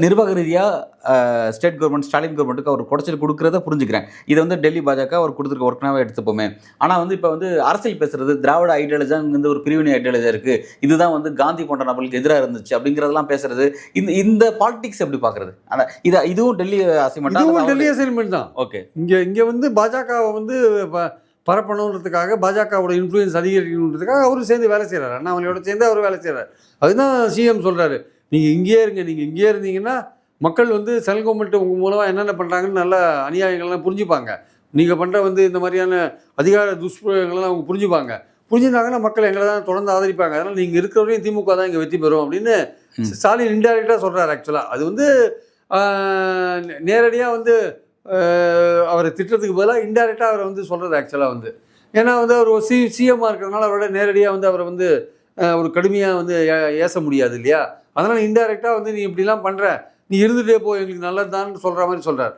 நிர்வாக ரீதியாக state government Stalin கவர்மெண்ட்டுக்கு அவர் குடைச்சல் கொடுக்குறத புரிஞ்சுக்கிறேன். இதை வந்து டெல்லி பாஜக அவர் கொடுத்துருக்க ஒர்க்னாவே எடுத்துப்போமே. ஆனால் வந்து இப்போ வந்து அரசியல் பேசுறது திராவிட ஐடியாலஜி வந்து ஒரு பிரிவினை ஐடியாலஜி இருக்கு. இதுதான் வந்து காந்தி போன்ற நபர்களுக்கு எதிராக இருந்துச்சு அப்படிங்கிறதெல்லாம் பேசுறது. இந்த இந்த பாலிடிக்ஸ் எப்படி பார்க்கறது? ஆனால் இது இதுவும் டெல்லி இதுவும் அசைமெண்ட் டெல்லி அசைன்மெண்ட் தான். ஓகே. இங்கே இங்கே வந்து பாஜகவை வந்து பரப்பணுன்றதுக்காக பாஜகவோட இன்ஃப்ளூயன்ஸ் அதிகரிக்கணுன்றதுக்காக அவரும் சேர்ந்து வேலை செய்கிறார் அண்ணாமலையோட சேர்ந்து அவர் வேலை செய்கிறார் அதுதான் சிஎம் சொல்கிறாரு நீங்கள் இங்கேயே இருங்க. நீங்கள் இங்கேயே இருந்தீங்கன்னா மக்கள் வந்து சென்ட்ரல் கவர்மெண்ட் உங்கள் மூலமாக என்னென்ன பண்ணுறாங்கன்னு நல்ல அநியாயங்கள்லாம் புரிஞ்சுப்பாங்க. நீங்கள் பண்ணுற வந்து இந்த மாதிரியான அதிகார துஷ்பிரயோகங்கள்லாம் அவங்க புரிஞ்சுப்பாங்க. புரிஞ்சுருந்தாங்கன்னா மக்கள் எங்களை தான் தொடர்ந்து ஆதரிப்பாங்க. அதனால் நீங்கள் இருக்கிறவரையும் திமுக தான் இங்கே வெற்றி பெறும் அப்படின்னு. ஸ்டாலின் இன்டைரக்டாக சொல்கிறார் ஆக்சுவலாக அது வந்து நேரடியாக வந்து அவரை திட்டத்துக்கு பதிலாக இன்டைரக்டாக அவரை வந்து சொல்கிறது ஆக்சுவலாக வந்து. ஏன்னா வந்து அவர் ஒரு சி சிஎம்மாக இருக்கிறதுனால அவரோட நேரடியாக வந்து அவரை வந்து ஒரு கடுமையாக வந்து ஏ- ஏச முடியாது இல்லையா? அதனால் இன்டைரக்டாக வந்து நீ இப்படிலாம் பண்ணுற நீ இருந்துகிட்டே போ எங்களுக்கு நல்லதுதான்னு சொல்கிற மாதிரி சொல்கிறார்